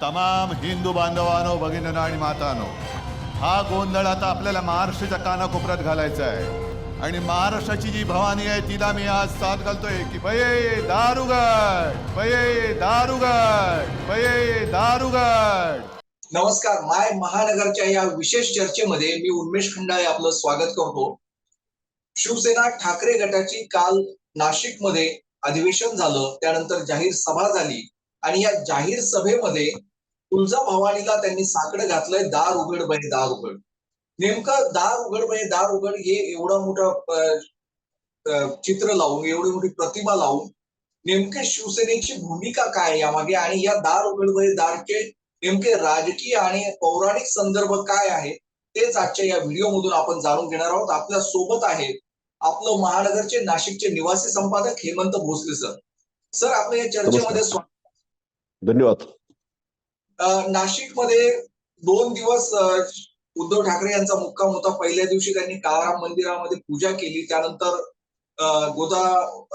तमाम हिंदू बांधवानो भगिनीनो आणि मातानो हा गोंधळ आता आपल्याला महाराष्ट्राच्या कानाकोपऱ्यात घालायचा आहे. आणि महाराष्ट्राची जी भवानी आहे तिला मी आज साथ घालतोय की पये दारुगड पये दारुगड पये दारुगड. नमस्कार माय महानगरच्या या विशेष चर्चेमध्ये मी उन्मेष खंडाळे आपलं स्वागत करतो. शिवसेना ठाकरे गटाची काल नाशिकमध्ये अधिवेशन झालं त्यानंतर जाहीर सभा झाली. आणि या जाहीर सभेमध्ये तुळजा भवानीला त्यांनी साकडं घातलंय दार उघड बाई दार उघड. नेमकं दार उघड बाई दार उघड हे एवढा मोठं चित्र लावून एवढी मोठी प्रतिमा लावून नेमके शिवसेनेची भूमिका काय यामागे? आणि या दार उघड बाई दारचे नेमके राजकीय आणि पौराणिक संदर्भ काय आहे तेच आजच्या या व्हिडिओ मधून आपण जाणून घेणार आहोत. आपल्यासोबत आहेत आपलं महानगरचे नाशिकचे निवासी संपादक हेमंत भोसले सर. सर आपल्या या चर्चेमध्ये स्वागत धन्यवाद. नाशिकमध्ये दोन दिवस उद्धव ठाकरे यांचा मुक्काम होता. पहिल्या दिवशी त्यांनी काळाराम मंदिरामध्ये पूजा केली. त्यानंतर गोदा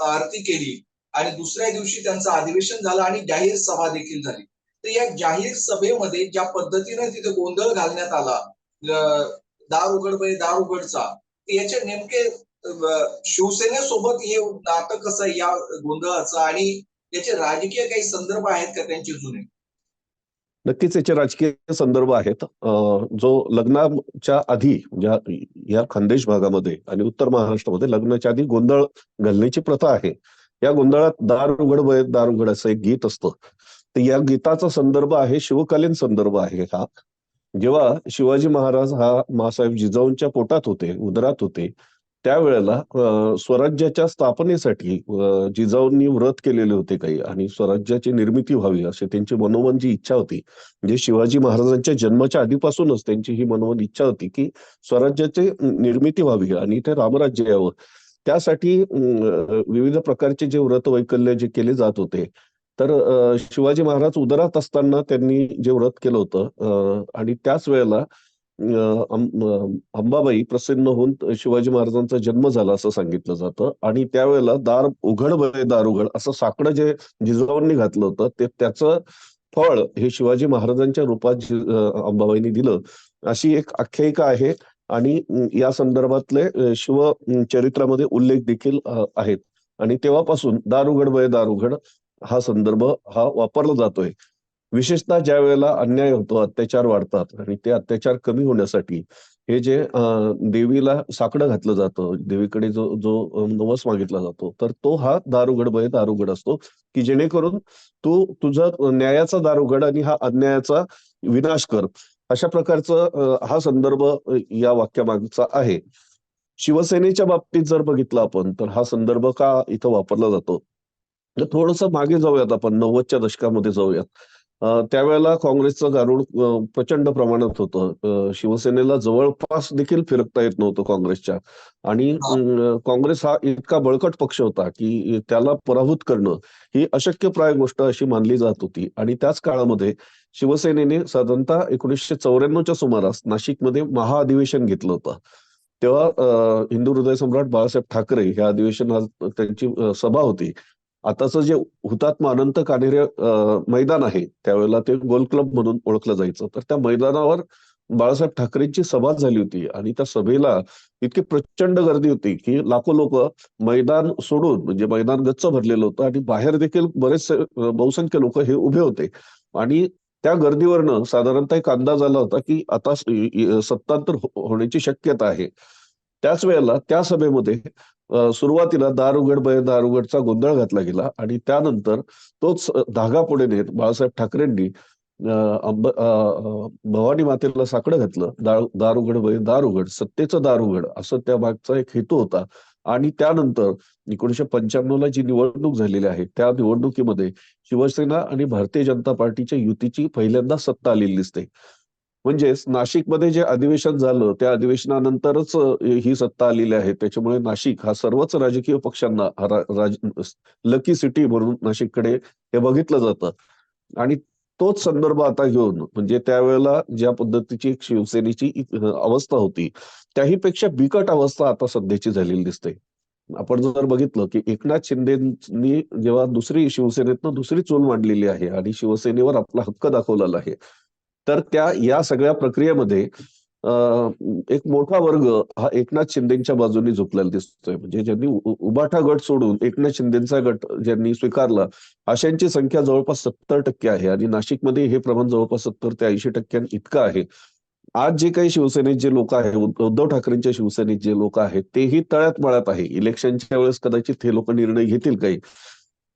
आरती केली आणि दुसऱ्या दिवशी त्यांचं अधिवेशन झालं आणि जाहीर सभा देखील झाली. तर या जाहीर सभेमध्ये ज्या पद्धतीने तिथे गोंधळ घालण्यात आला दार उघड उघडपणे दार उघडचा याचे नेमके शिवसेनेसोबत हे नाटक कसं या गोंधळाचं आणि याचे राजकीय काही संदर्भ आहेत का त्यांचे जुने? नक्कीच याचे राजकीय संदर्भ आहेत. जो लग्नाच्या आधी या खानदेश भागामध्ये आणि उत्तर महाराष्ट्रामध्ये लग्नाच्या आधी गोंधळ घालण्याची प्रथा आहे. या गोंधळात दार उघड वय दार उघड असं एक गीत असतं. तर या गीताचा संदर्भ आहे शिवकालीन संदर्भ आहे हा. जेव्हा शिवाजी महाराज हा मासाहेब जिजाऊंच्या पोटात होते उदरात होते त्यावेळेला स्वराज्याच्या स्थापनेसाठी जिजाऊंनी व्रत केलेले होते काही आणि स्वराज्याची निर्मिती व्हावी अशी त्यांची मनोमन जी इच्छा होती. म्हणजे शिवाजी महाराजांच्या जन्माच्या आधीपासूनच त्यांची ही मनोमन इच्छा होती की स्वराज्याची निर्मिती व्हावी आणि ते रामराज्य यावं. त्यासाठी विविध प्रकारचे जे व्रत वैकल्य जे केले जात होते तर शिवाजी महाराज उदरात असताना त्यांनी जे व्रत केलं होतं आणि त्याच वेळेला अंबाबाई प्रसन्न होऊन शिवाजी महाराजांचा जन्म झाला असं सांगितलं जातं. आणि त्यावेळेला दार उघड बरे दार उघड असं साकडं जे जिजाऊंनी घातलं होतं ते त्याचं फळ हे शिवाजी महाराजांच्या रूपात अंबाबाईंनी दिलं. अशी एक आख्यायिका आहे. आणि या संदर्भातले शिव चरित्रामध्ये उल्लेख देखील आहेत. आणि तेव्हापासून दार उघड बय दार उघड हा संदर्भ हा वापरला जातोय. विशेषतः ज्या वेळेला अन्याय होतो अत्याचार वाढतात आणि ते अत्याचार कमी होण्यासाठी हे जे देवीला साकडं घातलं जातं देवीकडे जो जो नवस मागितला जातो तर तो हा दार उघड दारुगड दार उघड असतो की जेणेकरून तू तुझा न्यायाचा दार उघड आणि हा अन्यायाचा विनाश कर. अशा प्रकारचं हा संदर्भ या वाक्यामागचा आहे. शिवसेनेच्या बाबतीत जर बघितलं आपण तर हा संदर्भ का इथं वापरला जातो? तर थोडस मागे जाऊयात आपण नव्वदच्या दशकामध्ये जाऊयात. त्यावेळेला काँग्रेसचं गारुड प्रचंड प्रमाणात होतं. शिवसेनेला जवळपास देखील फिरकता येत नव्हतं काँग्रेसच्या. आणि काँग्रेस हा इतका बळकट पक्ष होता की त्याला पराभूत करणं ही अशक्यप्राय गोष्ट अशी मानली जात होती. आणि त्याच काळामध्ये शिवसेनेने साधारणतः एकोणीसशे चौऱ्याण्णवच्या सुमारास नाशिकमध्ये महाअधिवेशन घेतलं होतं. तेव्हा हिंदू हृदय सम्राट बाळासाहेब ठाकरे ह्या अधिवेशनात त्यांची सभा होती. आताचं जे हुतात्मा अनंत कानेरे मैदान आहे त्यावेळेला ते गोल क्लब म्हणून ओळखलं जायचं. तर त्या मैदानावर बाळासाहेब ठाकरेंची सभा झाली होती आणि त्या सभेला इतकी प्रचंड गर्दी होती की लाखो लोक मैदान सोडून म्हणजे मैदान गच्च भरलेलं होतं आणि बाहेर देखील बरेचसे बहुसंख्य लोक हे उभे होते. आणि त्या गर्दीवरनं साधारणतः एक अंदाज आला होता की आता सत्तांतर हो, होण्याची शक्यता आहे. त्याच वेळेला त्या सभेमध्ये सुरुवातीला दारुगड बय दारुगडचा गोंधळ घातला गेला आणि त्यानंतर तोच धागा पुढे नेत बाळासाहेब ठाकरेंनी अंब भवानी मातेला साकडं घातलं दारुगड बय दारुगड सत्तेचं दारुगड असं त्या मागचा एक हेतू होता. आणि त्यानंतर एकोणीशे पंच्याण्णवला जी निवडणूक झालेली आहे त्या निवडणुकीमध्ये शिवसेना आणि भारतीय जनता पार्टीच्या युतीची पहिल्यांदा सत्ता आलेली दिसते. म्हणजेच नाशिकमध्ये जे अधिवेशन झालं त्या अधिवेशनानंतरच ही सत्ता आलेली आहे. त्याच्यामुळे नाशिक हा सर्वच राजकीय पक्षांना राज लकी सिटी म्हणून नाशिककडे हे बघितलं जातं. आणि तोच संदर्भ आता घेऊन म्हणजे त्यावेळेला ज्या पद्धतीची शिवसेनेची अवस्था होती त्याहीपेक्षा बिकट अवस्था आता सध्याची झालेली दिसते. आपण जर बघितलं की एकनाथ शिंदेनी जेव्हा दुसरी शिवसेनेतनं दुसरी चूल मांडलेली आहे आणि शिवसेनेवर आपला हक्क दाखवलेला आहे तर त्या या सगळ्या प्रक्रियेमध्ये एक मोठा वर्ग हा एकनाथ शिंदेच्या बाजूने झुकलेला दिसतोय. म्हणजे ज्यांनी उबाठा गट सोडून एकनाथ शिंदेचा गट ज्यांनी स्वीकारला अशांची संख्या जवळपास सत्तर टक्के आहे आणि नाशिकमध्ये हे प्रमाण जवळपास सत्तर ते ऐंशी टक्क्यां इतकं आहे. आज जे काही शिवसेनेत जे लोक आहेत उद्धव ठाकरेंच्या शिवसेनेत जे लोक आहेत तेही तळ्यात मळ्यात आहे. इलेक्शनच्या वेळेस कदाचित हे लोक निर्णय घेतील काही.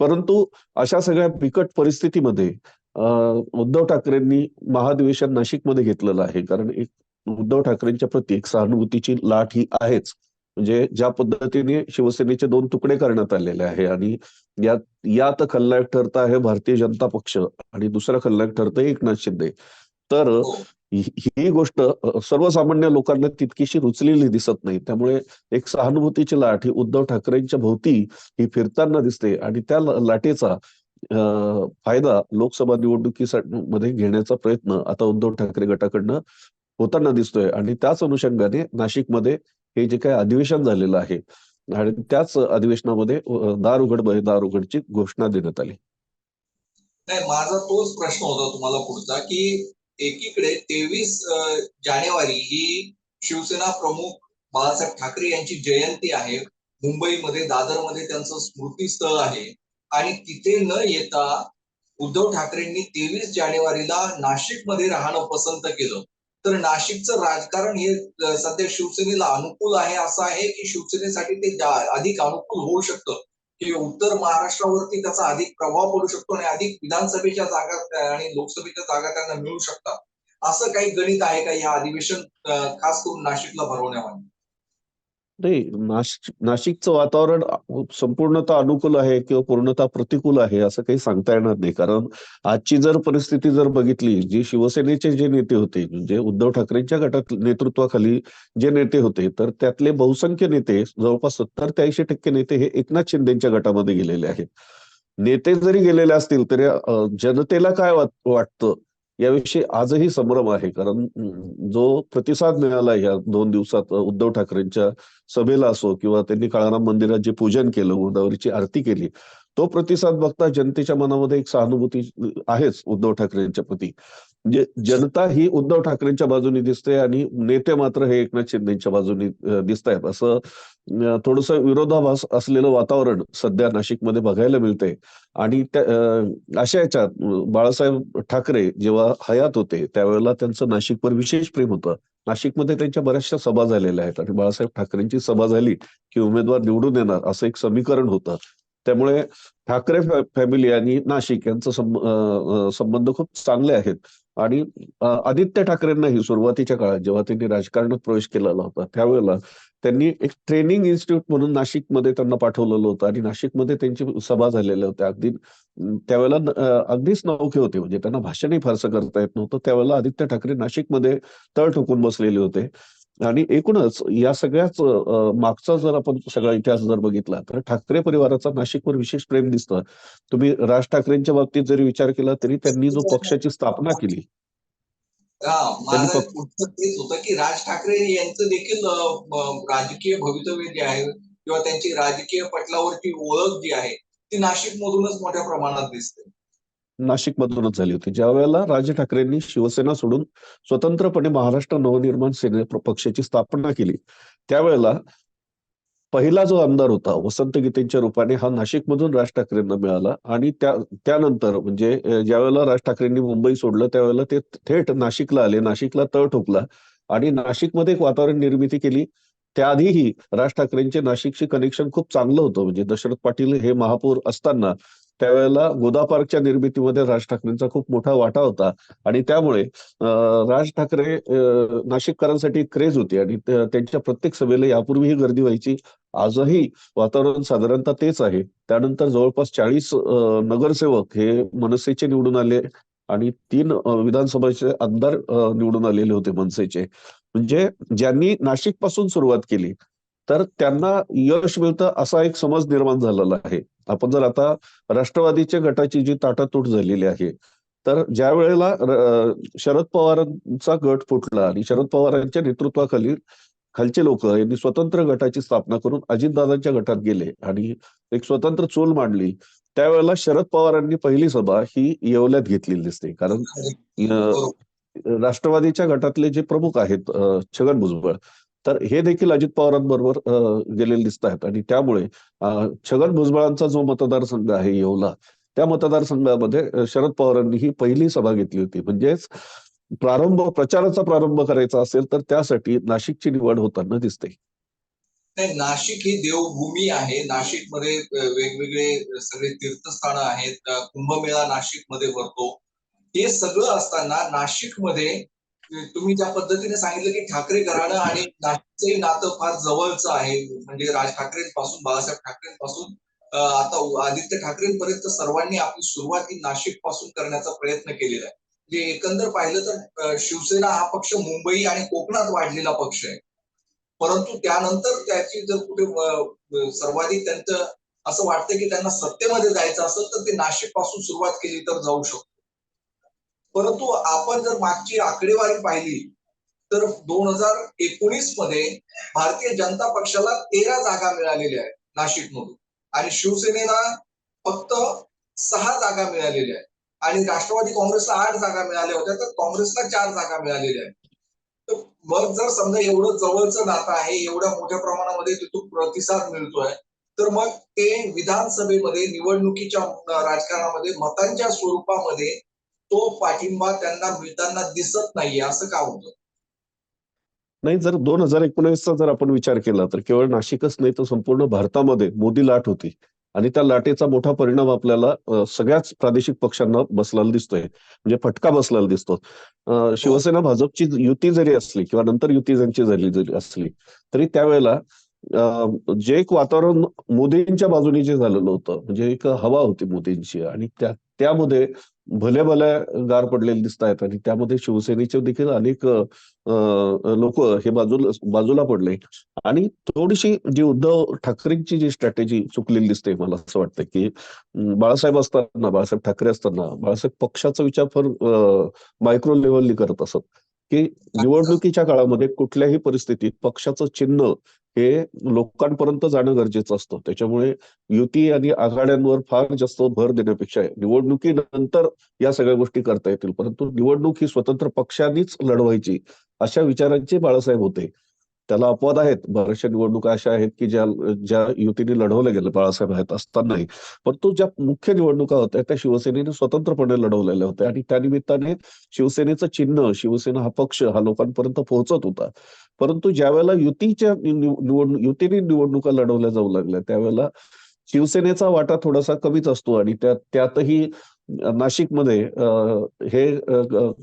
परंतु अशा सगळ्या बिकट परिस्थितीमध्ये उद्धव ठाकरेंनी महाधिवेशन नाशिकमध्ये घेतलेलं आहे. कारण एक उद्धव ठाकरेंच्या प्रती एक सहानुभूतीची लाट ही आहेच. म्हणजे ज्या पद्धतीने शिवसेनेचे दोन तुकडे करण्यात आलेले आहे आणि यात यात खलनायक ठरत आहे भारतीय जनता पक्ष आणि दुसरा खलनायक ठरत एकनाथ शिंदे. तर हो. ही गोष्ट सर्वसामान्य लोकांना तितकीशी रुचलेली दिसत नाही. त्यामुळे एक सहानुभूतीची लाट ही उद्धव ठाकरेंच्या भोवती ही फिरताना दिसते आणि त्या लाटेचा फायदा लोकसभा निवडणुकीमध्ये मध्ये घेण्याचा प्रयत्न आता उद्धव ठाकरे गटाकडनं होताना दिसतोय. आणि त्याच अनुषंगाने नाशिकमध्ये हे जे काही अधिवेशन झालेलं आहे आणि त्याच अधिवेशनामध्ये दार उघड म्हणजे दार उघडची घोषणा देण्यात आली. नाही माझा तोच प्रश्न होता तुम्हाला पुढचा की एकीकडे तेवीस जानेवारी ही शिवसेना प्रमुख बाळासाहेब ठाकरे यांची जयंती आहे. मुंबईमध्ये दादरमध्ये त्यांचं स्मृतीस्थळ आहे. आणि तिथे न येता उद्धव ठाकरेंनी तेवीस जानेवारीला नाशिकमध्ये राहणं पसंत केलं. तर नाशिकचं राजकारण हे सध्या शिवसेनेला अनुकूल आहे असं आहे की शिवसेनेसाठी ते अधिक अनुकूल होऊ शकतं. की उत्तर महाराष्ट्रावरती त्याचा अधिक प्रभाव पडू शकतो आणि अधिक विधानसभेच्या जागा आणि लोकसभेच्या जागा त्यांना मिळू शकतात. असं काही गणित आहे का? या अधिवेशन खास करून नाशिकला भरवण्यामध्ये नाही नाशिक नाशिकचं वातावरण संपूर्णतः अनुकूल आहे किंवा पूर्णतः प्रतिकूल आहे असं काही सांगता येणार नाही. कारण आजची जर परिस्थिती जर बघितली जी शिवसेनेचे जे नेते होते म्हणजे उद्धव ठाकरेंच्या गटात नेतृत्वाखाली जे नेते होते तर त्यातले बहुसंख्य नेते जवळपास सत्तर ते ऐंशी टक्के नेते हे एकनाथ शिंदेच्या गटामध्ये गेलेले आहेत. नेते जरी गेलेले असतील तरी जनतेला काय वाटतं? याविषयी आजही संभ्रम आहे. कारण जो प्रतिसाद मिळाला या दोन दिवसात उद्धव ठाकरेंच्या सभेला असो किंवा त्यांनी काळाराम मंदिरात जे पूजन केलं गोदावरीची आरती केली तो प्रतिसाद बघता जनतेच्या मनामध्ये एक सहानुभूती आहेच उद्धव ठाकरेंच्या प्रती. म्हणजे जनता ही उद्धव ठाकरेंच्या बाजूने दिसते आणि नेते मात्र हे एकनाथ शिंदेच्या बाजूने दिसत आहेत असं थोडस विरोधाभास असलेलं वातावरण सध्या नाशिकमध्ये बघायला मिळतंय. आणि त्या अशा याच्यात बाळासाहेब ठाकरे जेव्हा हयात होते त्यावेळेला त्यांचं नाशिकवर विशेष प्रेम होतं. नाशिकमध्ये त्यांच्या बऱ्याचशा सभा झालेल्या आहेत आणि बाळासाहेब ठाकरेंची सभा झाली की उमेदवार निवडून येणार असं एक समीकरण होतं. त्यामुळे ठाकरे फॅमिली आणि नाशिक यांचं संबंध खूप चांगले आहेत. आणि आदित्य ठाकरेंनाही सुरुवातीच्या काळात जेव्हा त्यांनी राजकारणात प्रवेश केलेला होता त्यावेळेला त्यांनी एक ट्रेनिंग इन्स्टिट्यूट म्हणून नाशिकमध्ये त्यांना पाठवलेलं होतं आणि नाशिकमध्ये त्यांची सभा झालेल्या होत्या. अगदी त्यावेळेला अगदीच नौके होते म्हणजे त्यांना भाषणही फारसं करता येत नव्हतं. त्यावेळेला आदित्य ठाकरे नाशिकमध्ये तळ ठोकून बसलेले होते. आणि एकूणच या सगळ्याच मागचा जर आपण सगळा इतिहास जर बघितला तर ठाकरे परिवाराचा नाशिकवर विशेष प्रेम दिसतं. तुम्ही राज ठाकरेंच्या बाबतीत जरी विचार केला तरी त्यांनी जो पक्षाची स्थापना केली. हा तेच होतं की राज ठाकरे यांचं देखील राजकीय भवितव्य जे आहे किंवा त्यांची राजकीय पटलावरची ओळख जी आहे ती नाशिक मधूनच मोठ्या प्रमाणात दिसते. नाशिकमधूनच झाली होती. ज्या वेळेला राज ठाकरेंनी शिवसेना सोडून स्वतंत्रपणे महाराष्ट्र नवनिर्माण सेने पक्षाची स्थापना केली त्यावेळेला पहिला जो आमदार होता वसंत गीतेंच्या रूपाने हा नाशिकमधून राज ठाकरेंना मिळाला आणि त्या त्यानंतर म्हणजे ज्यावेळेला राज ठाकरेंनी मुंबई सोडलं त्यावेळेला ते थेट नाशिकला आले नाशिकला तळ ठोकला आणि नाशिकमध्ये एक वातावरण निर्मिती केली. त्याआधीही राज ठाकरेंचे नाशिकशी कनेक्शन खूप चांगलं होतं. म्हणजे दशरथ पाटील हे महापौर असताना त्यावेळेला गोदा पार्कच्या निर्मितीमध्ये राज ठाकरेंचा खूप मोठा वाटा होता. आणि त्यामुळे राज ठाकरे नाशिककरांसाठी क्रेज होती. आणि त्यांच्या प्रत्येक सभेला यापूर्वीही गर्दी व्हायची. आजही वातावरण साधारणतः तेच आहे. त्यानंतर जवळपास चाळीस नगरसेवक हे मनसेचे निवडून आले. आणि तीन विधानसभेचे आमदार निवडून आलेले होते मनसेचे. म्हणजे ज्यांनी नाशिकपासून सुरुवात केली तर त्यांना यश मिळतं असा एक समज निर्माण झालेला आहे. आपण जर आता राष्ट्रवादीच्या गटाची जी ताटातूट झालेली आहे तर ज्या वेळेला शरद पवारांचा गट फुटला आणि शरद पवारांच्या नेतृत्वाखाली खालचे लोक यांनी स्वतंत्र गटाची स्थापना करून अजितदादांच्या गटात गेले आणि एक स्वतंत्र चोल मांडली त्यावेळेला शरद पवारांनी पहिली सभा ही येवल्यात घेतलेली दिसते. कारण राष्ट्रवादीच्या गटातले जे प्रमुख आहेत छगन भुजबळ तर हे देखील अजित पवारांबरोबर गेलेले दिसत आहेत. आणि त्यामुळे छगन भुजबळांचा जो मतदारसंघ आहे येवला त्या मतदारसंघामध्ये शरद पवारांनी ही पहिली सभा घेतली होती. म्हणजेच प्रारंभ प्रचाराचा प्रारंभ करायचा असेल तर त्यासाठी नाशिकची निवड होताना दिसते. नाशिक ही देवभूमी आहे. नाशिकमध्ये वेगवेगळे सगळे तीर्थस्थानं आहेत. कुंभमेळा नाशिकमध्ये भरतो. हे सगळं असताना नाशिकमध्ये तुम्ही ज्या पद्धतीने सांगितलं की ठाकरे घराणं आणि नाशिकचंही नातं फार जवळचं आहे म्हणजे राज ठाकरेंपासून बाळासाहेब ठाकरेंपासून आता आदित्य ठाकरेंपर्यंत सर्वांनी आपली सुरुवात ही नाशिकपासून करण्याचा प्रयत्न केलेला आहे. जे एकंदर पाहिलं तर शिवसेना हा पक्ष मुंबई आणि कोकणात वाढलेला पक्ष आहे. परंतु त्यानंतर त्याची जर कुठे सर्वाधिक त्यांचं असं वाटतं की त्यांना सत्तेमध्ये जायचं असेल तर ते नाशिकपासून सुरुवात केली तर जाऊ शकतो. परंतु आपण जर मागची आकडेवारी पाहिली तर दोन हजार एकोणीसमध्ये भारतीय जनता पक्षाला तेरा जागा मिळालेल्या आहेत नाशिकमधून आणि शिवसेनेला फक्त सहा जागा मिळालेल्या आहेत. आणि राष्ट्रवादी काँग्रेसला आठ जागा मिळाल्या होत्या तर काँग्रेसला चार जागा मिळालेल्या आहेत. तर मग जर समजा एवढं जवळचं नातं आहे एवढ्या मोठ्या प्रमाणामध्ये तिथून प्रतिसाद मिळतोय तर मग ते विधानसभेमध्ये निवडणुकीच्या राजकारणामध्ये मतांच्या स्वरूपामध्ये तो पाठिंबा त्यांना मिळताना दिसत नाही असं का होतं? नाही जर दोन हजार एकोणीसचा जर आपण विचार केला तर केवळ नाशिकच नाही तर संपूर्ण भारतामध्ये मोदी लाट होती. आणि त्या लाटेचा मोठा परिणाम आपल्याला सगळ्याच प्रादेशिक पक्षांना बसलेला दिसतोय. म्हणजे फटका बसलेला दिसतो. शिवसेना भाजपची युती जरी असली किंवा नंतर युती ज्यांची झाली जरी असली तरी त्यावेळेला जे एक वातावरण मोदींच्या बाजूने जे झालेलं होतं म्हणजे एक हवा होती मोदींची आणि त्या त्यामध्ये भल्या भल्या गार पडलेले दिसत आहेत आणि त्यामध्ये शिवसेनेचे देखील अनेक लोक हे बाजूला बाजूला पडले. आणि थोडीशी जी उद्धव ठाकरेंची जी स्ट्रॅटेजी चुकलेली दिसते मला असं वाटतं की बाळासाहेब असताना बाळासाहेब ठाकरे असताना बाळासाहेब पक्षाचा विचार फार मायक्रो लेव्हलनी करत असत की निवडणुकीच्या काळामध्ये कुठल्याही परिस्थितीत पक्षाचं चिन्ह हे लोकांपर्यंत जाणं गरजेचं असतं. त्याच्यामुळे युती आणि आघाड्यांवर फार जास्त भर देण्यापेक्षा निवडणुकीनंतर या सगळ्या गोष्टी करता येतील. परंतु निवडणूक ही स्वतंत्र पक्षांनीच लढवायची अशा विचारांचे बाळासाहेब होते. त्याला अपवाद आहेत. बऱ्याचशा निवडणुका अशा आहेत की ज्या ज्या युतीने लढवल्या गेल्या बाळासाहेब आहेत असतानाही. परंतु ज्या मुख्य निवडणुका होत्या त्या शिवसेनेने स्वतंत्रपणे लढवलेल्या होत्या. आणि त्यानिमित्ताने शिवसेनेचं चिन्ह शिवसेना हा पक्ष हा लोकांपर्यंत पोहोचत होता. परंतु ज्या वेळेला युतीच्या निव- निवडणूक युतीने निवडणुका लढवल्या जाऊ लागल्या त्यावेळेला शिवसेनेचा वाटा थोडासा कमीच असतो आणि त्यात त्यातही नाशिकमध्ये हे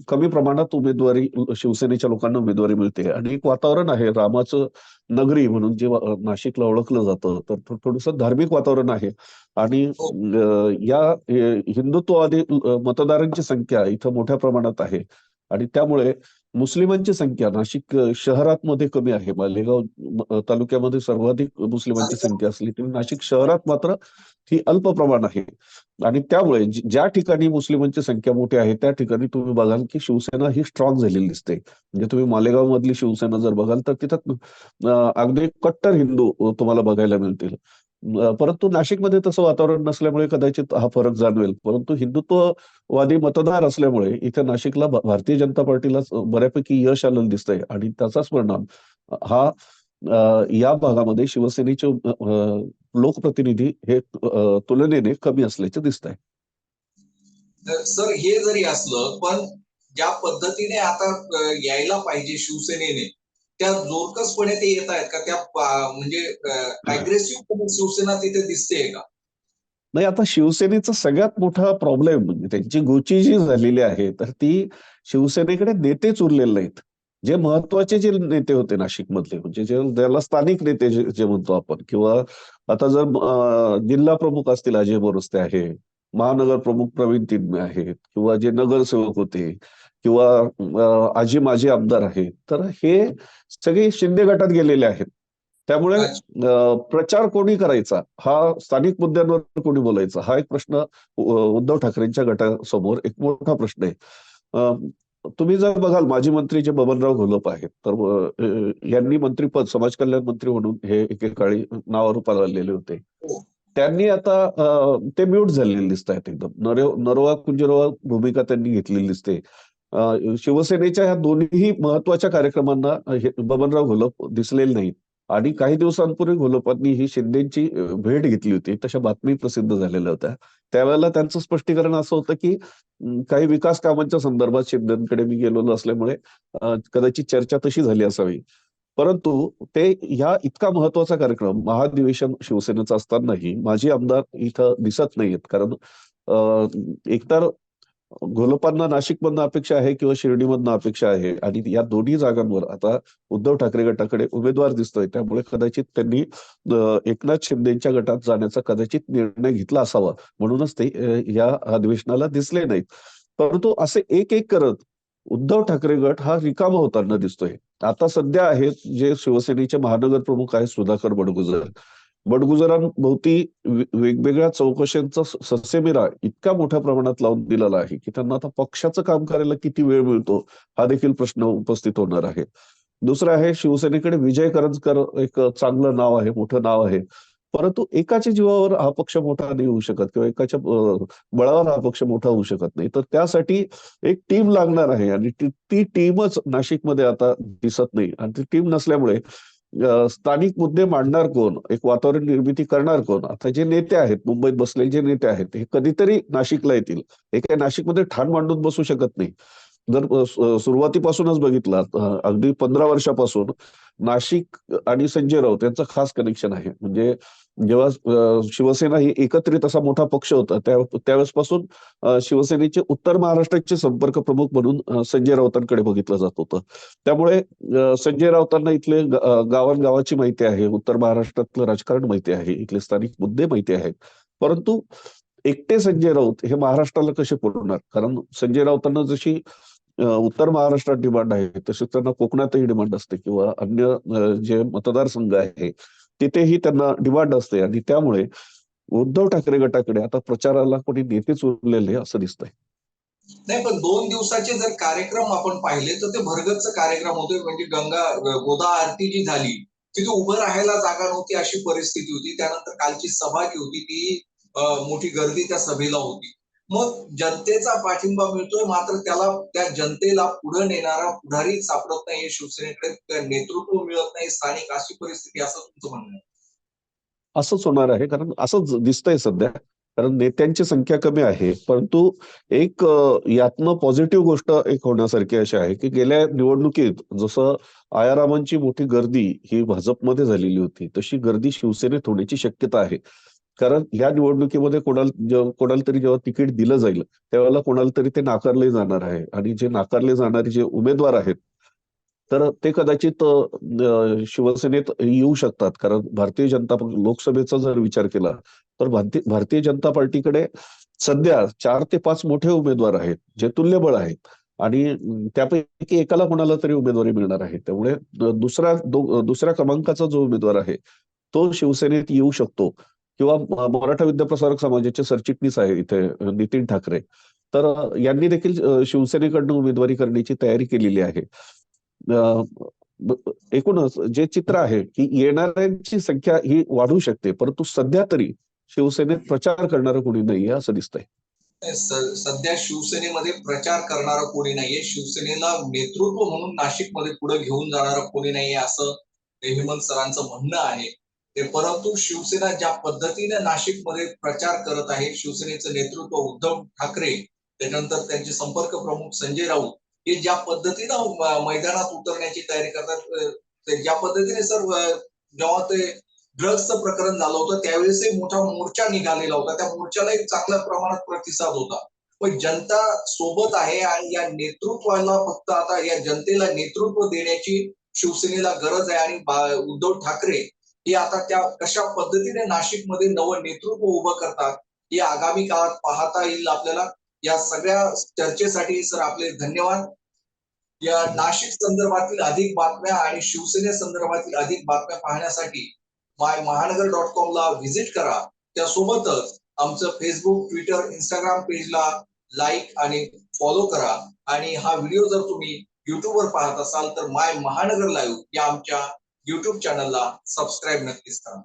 कमी प्रमाणात उमेदवारी शिवसेनेच्या लोकांना उमेदवारी मिळते. आणि एक वातावरण आहे रामाचं नगरी म्हणून जे नाशिकला ओळखलं जातं तर थोडस धार्मिक वातावरण आहे. आणि अं, या हिंदुत्ववादी मतदारांची संख्या इथं मोठ्या प्रमाणात आहे. आणि त्यामुळे मुस्लिमांची संख्या नाशिक शहरात मध्ये कमी आहे. मालेगाव तालुक्यामध्ये सर्वाधिक मुस्लिमांची संख्या असली तरी नाशिक शहरात मात्र ही अल्प प्रमाण आहे. आणि त्यामुळे ज्या ठिकाणी मुस्लिमांची संख्या मोठी आहे त्या ठिकाणी तुम्ही बघाल की शिवसेना ही स्ट्रॉंग झालेली दिसते. म्हणजे तुम्ही मालेगाव मधली शिवसेना जर बघाल तर तिथं अगदी कट्टर हिंदू तुम्हाला बघायला मिळतील. परंतु नाशिकमध्ये तसं वातावरण नसल्यामुळे कदाचित हा फरक जाणवेल. परंतु हिंदुत्ववादी मतदार असल्यामुळे इथे नाशिकला भारतीय जनता पार्टीला बऱ्यापैकी यश आलेलं दिसतंय आणि त्याचाच परिणाम हा या भागामध्ये शिवसेनेचे लोकप्रतिनिधी हे तुलनेने कमी असल्याचे दिसत आहे तर सर हे जरी असलं पण ज्या पद्धतीने आता यायला पाहिजे शिवसेनेने त्या जोरकसपणे ते येत आहेत का? त्या म्हणजे अग्रेसिव्ह शिवसेना तिथे दिसते का? नाही आता शिवसेनेचा सगळ्यात मोठा प्रॉब्लेम म्हणजे त्यांची गोची जी झालेली आहे तर ती शिवसेनेकडे नेतेच उरलेले नाहीत. जे महत्त्वाचे जे नेते होते नाशिकमधले म्हणजे जे ज्याला स्थानिक नेते जे म्हणतो आपण किंवा आता जर जिल्हा प्रमुख असतील अजय बोरस्ते आहे महानगर प्रमुख प्रवीण तिडमे आहेत किंवा जे नगरसेवक होते किंवा आजी माजी आमदार आहेत. तर हे सगळे शिंदे गटात गेलेले आहेत. त्यामुळे प्रचार कोणी करायचा? हा स्थानिक मुद्द्यांवर कोणी बोलायचा? हा एक प्रश्न उद्धव ठाकरेंच्या गटासमोर एक मोठा प्रश्न आहे. तुम्ही जर बघाल माजी मंत्री जे बबनराव घोलप आहेत तर यांनी मंत्रीपद समाज कल्याण मंत्री म्हणून हे एकेकाळी नावारूपाला आलेले होते. हो. त्यांनी आता ते म्यूट झालेले दिसत आहेत एकदम. नरो नरवा कुंजरवा भूमिका त्यांनी घेतलेली दिसते. शिवसेनेच्या ह्या दोन्ही महत्त्वाच्या कार्यक्रमांना हे बबनराव घोलप दिसलेले नाहीत. आणि काही दिवसांपूर्वी घोलपांनी ही शिंदेची भेट घेतली होती. तशा बातमी प्रसिद्ध झालेल्या होत्या. त्यावेळेला त्यांचं स्पष्टीकरण असं होतं की काही विकास कामांच्या संदर्भात शिंदेकडे मी गेलेलो असल्यामुळे कदाचित चर्चा तशी झाली असावी. परंतु ते ह्या इतका महत्त्वाचा कार्यक्रम महाधिवेशन शिवसेनेचा असतानाही माजी आमदार इथं दिसत नाहीयेत कारण एकतर घोलपांना नाशिकमधनं अपेक्षा आहे किंवा शिर्डीमधनं अपेक्षा आहे? आणि या दोन्ही जागांवर आता उद्धव ठाकरे गटाकडे उमेदवार दिसतोय. त्यामुळे कदाचित त्यांनी एकनाथ शिंदेच्या गटात जाण्याचा कदाचित निर्णय घेतला असावा. म्हणूनच ते या अधिवेशनाला दिसले नाहीत. परंतु असे एक एक करत उद्धव ठाकरे गट हा रिकामा होताना दिसतोय. आता सध्या आहेत जे शिवसेनेचे महानगर प्रमुख आहेत सुधाकर बडगुजर बडगुजरांभोवती वेगवेगळ्या चौकशांचा ससेमिरा इतक्या मोठ्या प्रमाणात लावून दिलेला आहे की त्यांना आता पक्षाचं काम करायला किती वेळ मिळतो हा देखील प्रश्न उपस्थित होणार आहे. दुसरं आहे शिवसेनेकडे विजय करंजकर एक चांगलं नाव आहे मोठं नाव आहे. परंतु एकाच्या जीवावर हा पक्ष मोठा नाही होऊ शकत किंवा एकाच्या बळावर हा पक्ष मोठा होऊ शकत नाही. तर त्यासाठी एक टीम लागणार आहे आणि ती- टीमच नाशिकमध्ये आता दिसत नाही. आणि ती टीम नसल्यामुळे स्थानिक मुद्दे मांडणार कोण? एक वातावरण निर्मिती करणार कोण? आता जे नेते आहेत मुंबईत बसलेले जे नेते आहेत हे कधीतरी नाशिकला येतील. हे काही नाशिकमध्ये ठाण मांडून बसू शकत नाही. जर सुरुवातीपासूनच बघितला अगदी पंधरा वर्षापासून नाशिक आणि संजय राऊत यांचं खास कनेक्शन आहे. म्हणजे जेव्हा शिवसेना ही एकत्रित असा मोठा पक्ष होता त्या त्यावेळेसपासून शिवसेनेचे उत्तर महाराष्ट्राचे संपर्क प्रमुख म्हणून संजय राऊतांकडे बघितलं जात होतं. त्यामुळे संजय राऊतांना इथले गावांगावाची माहिती आहे उत्तर महाराष्ट्रातलं राजकारण माहिती आहे इथले स्थानिक मुद्दे माहिती आहेत. परंतु एकटे संजय राऊत हे महाराष्ट्राला कसे पुरवणार? कारण संजय राऊतांना जशी उत्तर महाराष्ट्रात डिमांड आहे. तसेच त्यांना कोकणातही डिमांड असते किंवा अन्य जे मतदारसंघ आहे तिथेही त्यांना डिमांड असते. आणि त्यामुळे उद्धव ठाकरे गटाकडे आता प्रचाराला कोणी नेतेच उरलेले असं दिसतंय. नाही पण दोन दिवसाचे जर कार्यक्रम आपण पाहिले तर ते भरगतच कार्यक्रम होते. म्हणजे गंगा गोदा आरती जी झाली तिथे उभं राहायला जागा नव्हती अशी परिस्थिती होती. त्यानंतर कालची सभा जी होती ती मोठी गर्दी त्या सभेला होती. मग जनतेचा पाठिंबा मिळतोय. मात्र त्याला त्या जनतेला पुढे नेणारा पुढारी सापडत नाही शिवसेनेकडे नेतृत्व मिळत नाही स्थानिक अशी परिस्थिती असं तुमचं म्हणणं आहे. असंच होणार आहे. कारण असंच दिसतंय सध्या. कारण नेत्यांची संख्या कमी आहे. परंतु एक यातनं पॉझिटिव्ह गोष्ट एक होण्यासारखी अशी आहे की गेल्या निवडणुकीत जसं आयारामांची मोठी गर्दी ही भाजपमध्ये झालेली होती तशी गर्दी शिवसेनेत होण्याची शक्यता आहे. कारण या निवडणुकीमध्ये कोणाला कोणाला तरी जेव्हा तिकीट दिलं जाईल त्यावेळेला कोणाला तरी ते नाकारले जाणार आहे. आणि जे नाकारले जाणारे जे उमेदवार आहेत तर ते कदाचित शिवसेनेत येऊ शकतात. कारण भारतीय जनता लोकसभेचा जर विचार केला तर भारतीय भारतीय जनता पार्टीकडे सध्या चार ते पाच मोठे उमेदवार आहेत जे तुल्यबळ आहेत. आणि त्यापैकी एकाला कोणाला तरी उमेदवारी मिळणार आहे. त्यामुळे दुसऱ्या दुसऱ्या क्रमांकाचा जो उमेदवार आहे तो शिवसेनेत येऊ शकतो. किंवा मराठा मराठा विद्याप्रसारक समाजाचे सरचिटणीस आहे इथे नितीन ठाकरे. तर यांनी देखील शिवसेनेकडनं उमेदवारी करण्याची तयारी केलेली आहे. एकूणच जे चित्र आहे की येणाऱ्यांची संख्या ही वाढू शकते परंतु सध्या तरी शिवसेनेत प्रचार करणारं कोणी नाहीये असं दिसतंय. सध्या शिवसेनेमध्ये प्रचार करणारं कोणी नाहीये. शिवसेनेला नेतृत्व म्हणून नाशिकमध्ये पुढे घेऊन जाणारं कोणी नाहीये असं हेमंत सरांचं म्हणणं आहे. ते परंतु शिवसेना ज्या पद्धतीने नाशिकमध्ये प्रचार करत आहे शिवसेनेचं नेतृत्व उद्धव ठाकरे त्याच्यानंतर त्यांचे संपर्क प्रमुख संजय राऊत हे ज्या पद्धतीनं मैदानात उतरण्याची तयारी करतात ते ज्या पद्धतीने सर जेव्हा ते ड्रग्जचं प्रकरण झालं होतं त्यावेळेस मोठा मोर्चा निघालेला होता. त्या मोर्चाला एक चांगल्या प्रमाणात प्रतिसाद होता. पण जनता सोबत आहे आणि या नेतृत्वाला फक्त आता या जनतेला नेतृत्व देण्याची शिवसेनेला गरज आहे आणि उद्धव ठाकरे हे आता त्या कशा पद्धतीने नाशिकमध्ये नवं नेतृत्व उभं करतात हे आगामी काळात पाहता येईल आपल्याला. या सगळ्या चर्चेसाठी सर आपले धन्यवाद. या नाशिक संदर्भातील अधिक बातम्या आणि शिवसेने संदर्भातील अधिक बातम्या पाहण्यासाठी माय महानगर डॉट कॉम ला व्हिजिट करा. त्यासोबतच आमचं फेसबुक ट्विटर इंस्टाग्राम पेजला लाईक आणि फॉलो करा. आणि हा व्हिडिओ जर तुम्ही युट्यूबवर पाहत असाल तर माय महानगर लाईव्ह या आमच्या युट्यूब चॅनलला सबस्क्राईब नक्कीच करा.